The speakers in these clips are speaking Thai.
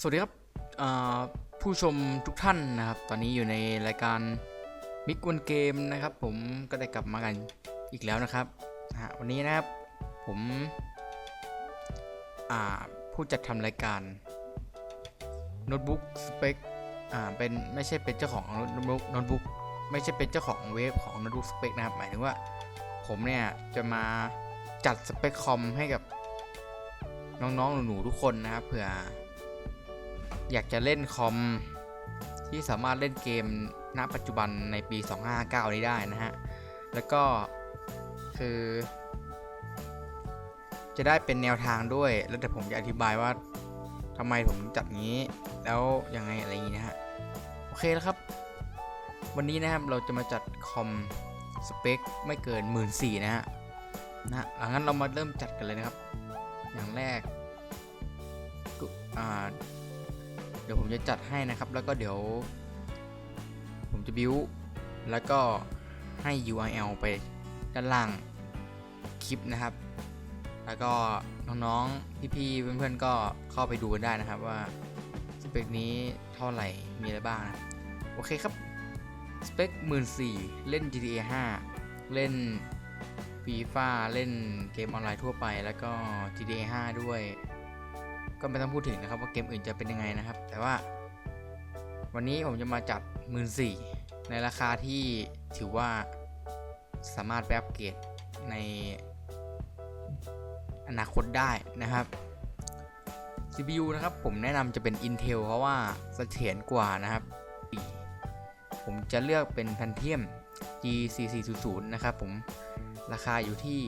สวัสดีครับผู้ชมทุกท่านนะครับ ตอนนี้อยู่ในรายการมิกวนเกมนะครับ ผมก็ได้กลับมากันอีกแล้วนะครับวันนี้นะครับผมผู้จัดทำรายการโน้ตบุ๊กสเปคเป็นไม่ใช่เป็นเจ้าของโน้ตบุ๊กโน้ตบุ๊กไม่ใช่เป็นเจ้าของเว็บของโน้ตบุ๊กสเปคนะครับหมายถึงว่าผมเนี่ยจะมาจัดสเปคคอมให้กับน้องๆหนูๆทุกคนนะครับเผื่อ อยากจะเล่นคอมที่สามารถเล่นเกมณปัจจุบันในปี259 นี้ได้นะฮะ แล้วก็คือ จะได้เป็นแนวทางด้วย แล้วแต่ผมจะอธิบายว่าทำไมผมจัดงี้ แล้วยังไงอะไรอย่างงี้นะฮะ โอเคแล้วครับ วันนี้นะครับเราจะมาจัดคอมสเปคไม่เกิน 1 4ื่นนะฮะนะฮะหลังนั้นเรามาเริ่มจัดกันเลยนะครับ อย่างแรกก็อ่า ดี๋ยวผมจะจัดให้นะครับ แล้วก็เดี๋ยว ผมจะบิวแล้วก็ให้ URL ไปด้านล่างคลิปนะครับ แล้วก็น้องๆ พี่ๆ เพื่อนๆ ก็เข้าไปดูกันได้นะครับว่าสเปคนี้เท่าไหร่ มีอะไรบ้างนะ โอเคครับ สเปค14,000เล่น GTA 5 เล่น FIFA เล่นเกมออนไลน์ทั่วไป แล้วก็ GTA 5 ด้วย ก็ไม่ต้องพูดถึงนะครับว่าเกมอื่นจะเป็นยังไงนะครับ แต่ว่า วันนี้ผมจะมาจัดมือสี่ในราคาที่ถือว่าสามารถไปอัปเกรดในอนาคตได้นะครับ CPU นะครับผมแนะนำจะเป็น Intel เพราะว่าเสถียรกว่านะครับ ผมจะเลือกเป็น Pentium G4400 นะครับผมราคาอยู่ที่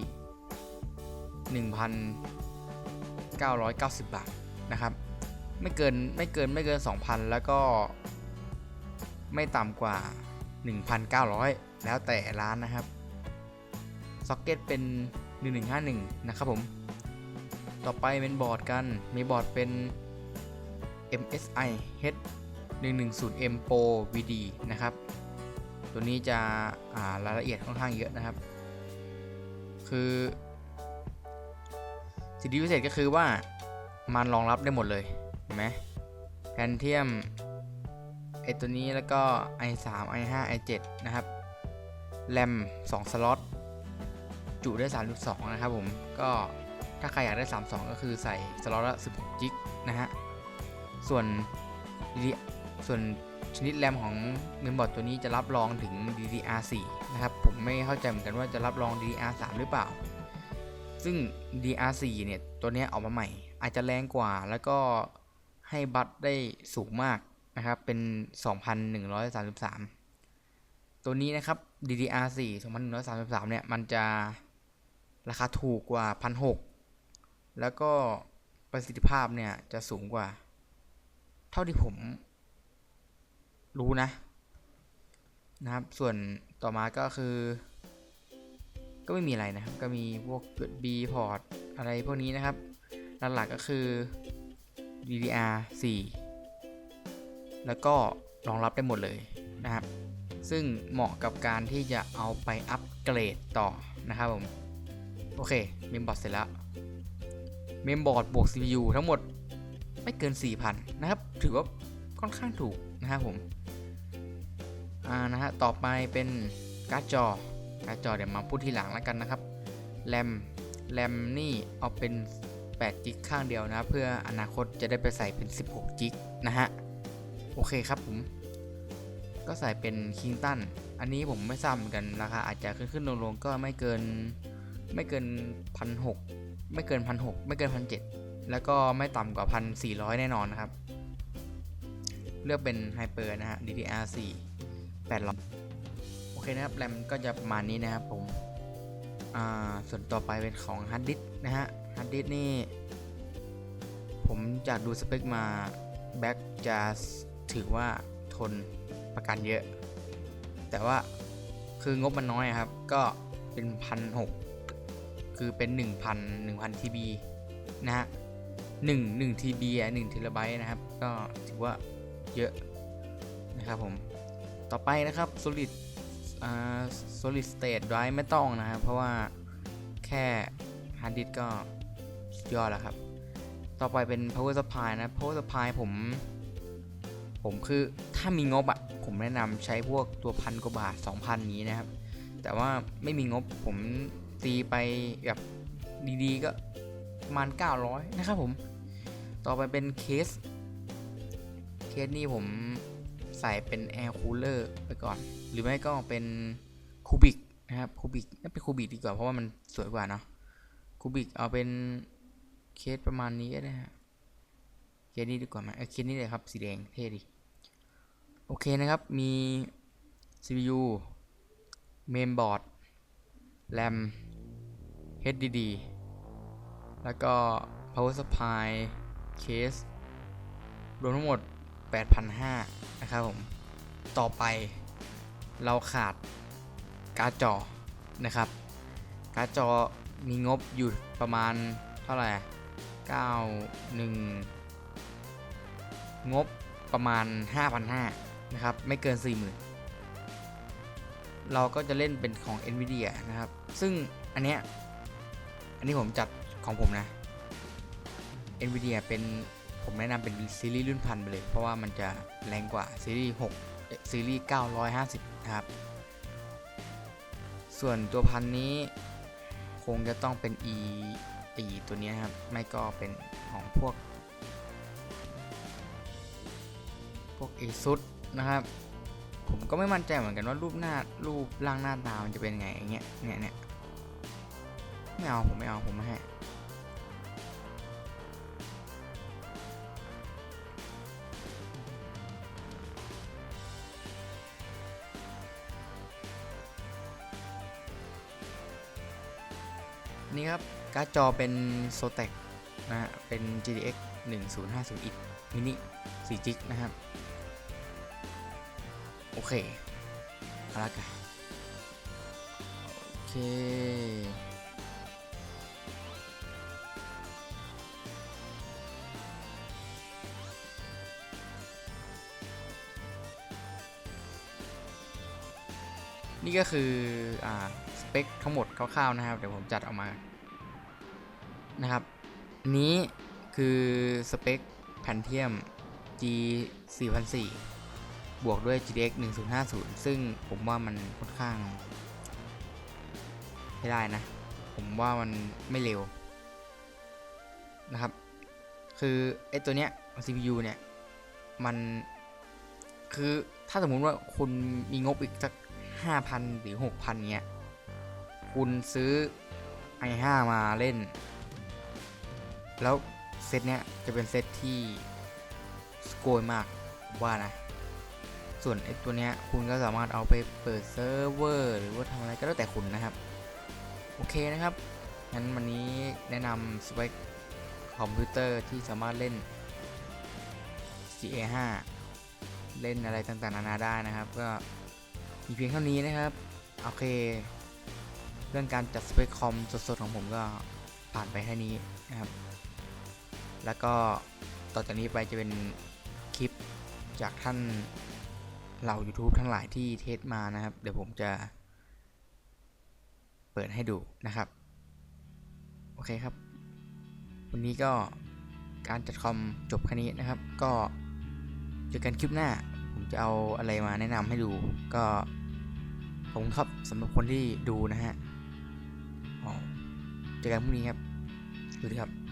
1,990 บาท นะครับ ไม่เกินไม่เกินไม่เกิน 2,000 แล้วก็ไม่ต่ำกว่า 1,900 แล้วแต่ร้านนะครับซ็อกเก็ตเป็น 1151 นะครับผม ต่อไปเป็นบอร์ดกัน มีบอร์ดเป็น MSI H 110M Pro VD นะครับ ตัวนี้จะรายละเอียดค่อนข้างเยอะนะครับ คือ สิ่งที่พิเศษก็คือว่า มันรองรับได้หมดเลยเห็นไหมแพนเทียมไอตัวนี้แล้วก็ i3 i5 i7 นะครับแรม2สล็อตจุได้ 3.2 นะครับผมก็ถ้าใครอยากได้ 32 ก็คือใส่สล็อตละ 16 จิกนะฮะ ส่วนส่วนชนิดแรมของเมมบอร์ดตัวนี้จะรับรองถึง DDR4 นะครับ ผมไม่เข้าใจเหมือนกันว่าจะรับรอง DDR3 หรือเปล่า ซึ่ง DR4 เนี่ย ตัวเนี้ยออกมาใหม่ อาจจะแรงกว่าแล้วก็ให้บัตได้สูงมากนะครับ เป็น 2,133 ตัวนี้นะครับ DDR4 2,133 เนี่ย มันจะราคาถูกกว่า 1,600 แล้วก็ประสิทธิภาพเนี่ย จะสูงกว่า เท่าที่ผมรู้นะ นะครับ ส่วนต่อมาก็คือ ก็ไม่มีอะไรนะครับ ก็มีพวก USB port อะไรพวกนี้นะครับ หลักๆก็คือ DDR 4แล้วก็รองรับได้หมดเลยนะครับ ซึ่งเหมาะกับการที่จะเอาไปอัปเกรดต่อนะครับผม โอเค เมมบอร์ดเสร็จแล้ว เมมบอร์ดบวก CPU ทั้งหมดไม่เกิน 4,000 นะครับ ถือว่าค่อนข้างถูกนะครับผม อ่านะฮะ ต่อไปเป็นการ์ดจอ การ์ดจอเดี๋ยวมาพูดทีหลังแล้วกันนะครับ แรม แรมนี่เอาเป็น 8จิกข้างเดียวนะ เพื่ออนาคตจะได้ไปใส่เป็น 16จิกนะฮะ โอเคครับผม ก็ใส่เป็นคิงตันอันนี้ผมไม่ทราบเหมือนกัน ราคาอาจจะขึ้นขึ้นลงลงก็ไม่เกินไม่เกินพันหกไม่เกินพันหกไม่เกินพันเจ็ดแล้วก็ไม่ต่ำกว่าพันสี่ร้อยแน่นอนนะครับ เลือกเป็นไฮเปอร์นะฮะ DDR4 800โอเคนะครับ แรมก็จะประมาณนี้นะครับผม อ่าส่วนต่อไปเป็นของฮาร์ดดิสนะฮะฮาร์ดดิสนี่ ผมจากดูสเปคมาแบ็กจะถือว่าทนประกันเยอะ แต่ว่าคืองบมันน้อยครับ ก็เป็นพันหกคือเป็น 1,000 1,000 TB นะฮะ1 1 TB อะ1 t b นะครับ ก็ถือว่าเยอะนะครับผม ต่อไปนะครับ solid อ่า solid state drive ไม่ต้องนะครับ เพราะว่าแค่ hard disk ก็สุดยอดแล้วครับ ต่อไปเป็น power supply นะ power supply ผม ผมคือถ้ามีงบอะผมแนะนำใช้พวกตัวพันกว่าบาท 2,000 นี้นะครับ แต่ว่าไม่มีงบผมตีไปแบบดีๆก็ประมาณ 900 นะครับผม ต่อไปเป็นเคส เคสนี่ผม ใส่เป็น air cooler ไปก่อน หรือไม่ก็เป็นคูบิกนะครับคูบิกน่าเป็นคูบิกดีกว่า เพราะว่ามันสวยกว่าเนาะคูบิกเอาเป็นเคสประมาณนี้ก็ได้ฮะเคสนี้ดีกว่าไหมเเคสนี้เลยครับสีแดงเท่ดีโอเคนะครับมี CPU mainboard RAM HDD แล้วก็ power supply case รวมทั้งหมด 8,500 นะครับผม ต่อไปเราขาดการ์ดจอนะครับ การ์ดจอมีงบอยู่ประมาณเท่าไหร่91 งบประมาณ 5,500 นะครับ ไม่เกิน 40,000 เราก็จะเล่นเป็นของ NVIDIA นะครับ ซึ่งอันเนี้ย อันนี้ผมจัดของผมนะ NVIDIA เป็น ผมแนะนำเป็นซีรีส์รุ่นพันไปเลย เพราะว่ามันจะแรงกว่าซีรีส์6ซีรีส์ 950 นะครับ ส่วนตัวพันนี้คงจะต้องเป็น E E ตัวนี้นครับ ไม่ก็เป็นของพวก พวก ASUS นะครับ ผมก็ไม่มั่นใจเหมือนกันว่ารูปหน้ารูปร่างหน้าตามันจะเป็นไงอย่างเงี้ยเนี่ยเนี่ยไม่เอาผมไม่เอาผมไม่ให้ นี่ครับการ์ดจอเป็น Zotac นะฮะเป็น GTX 1050 x mini 4 g นะครับ โอเคเอาละกันโอเค นี่ก็คือ อ่า เปคทั้งหมดคร่าวๆนะครับ เดี๋ยวผมจัดออกมานะครับ นี้คือสเปคแพนเทียม G 4004บวกด้วย GTX 1050 ซึ่งผมว่ามันค่อนข้างไม่ได้นะ ผมว่ามันไม่เร็วนะครับ คือไอตัวเนี้ย CPU เนี่ย มันคือถ้าสมมุติว่าคุณมีงบอีกสัก 5,000 หรือ 6,000เงี้ย คุณซื้อ i5 มาเล่น แล้วเซตเนี้ยจะเป็นเซตที่สโกยมากว่านะ ส่วนไอ้ตัวเนี้ยคุณก็สามารถเอาไปเปิดเซิร์ฟเวอร์หรือว่าทำอะไรก็แล้วแต่คุณนะครับ โอเคนะครับ งั้นวันนี้แนะนำสเปคคอมพิวเตอร์ที่สามารถเล่น GA5 เล่นอะไรต่างๆนานาได้นะครับ ก็มีเพียงเท่านี้นะครับ โอเค เรื่องการจัดสเปคคอมสดๆของผมก็ผ่านไปแค่นี้นะครับ แล้วก็ต่อจากนี้ไปจะเป็นคลิปจากท่านเหล่า YouTube ทั้งหลายที่เทสมานะครับ เดี๋ยวผมจะ เปิดให้ดูนะครับ โอเคครับ วันนี้ก็การจัดคอมจบแค่นี้นะครับ ก็เจอกันคลิปหน้า ผมจะเอาอะไรมาแนะนำให้ดู ก็ขอบคุณครับสำหรับคนที่ดูนะฮะ เจอกันพรุ่งนี้ครับสวัสดีครับ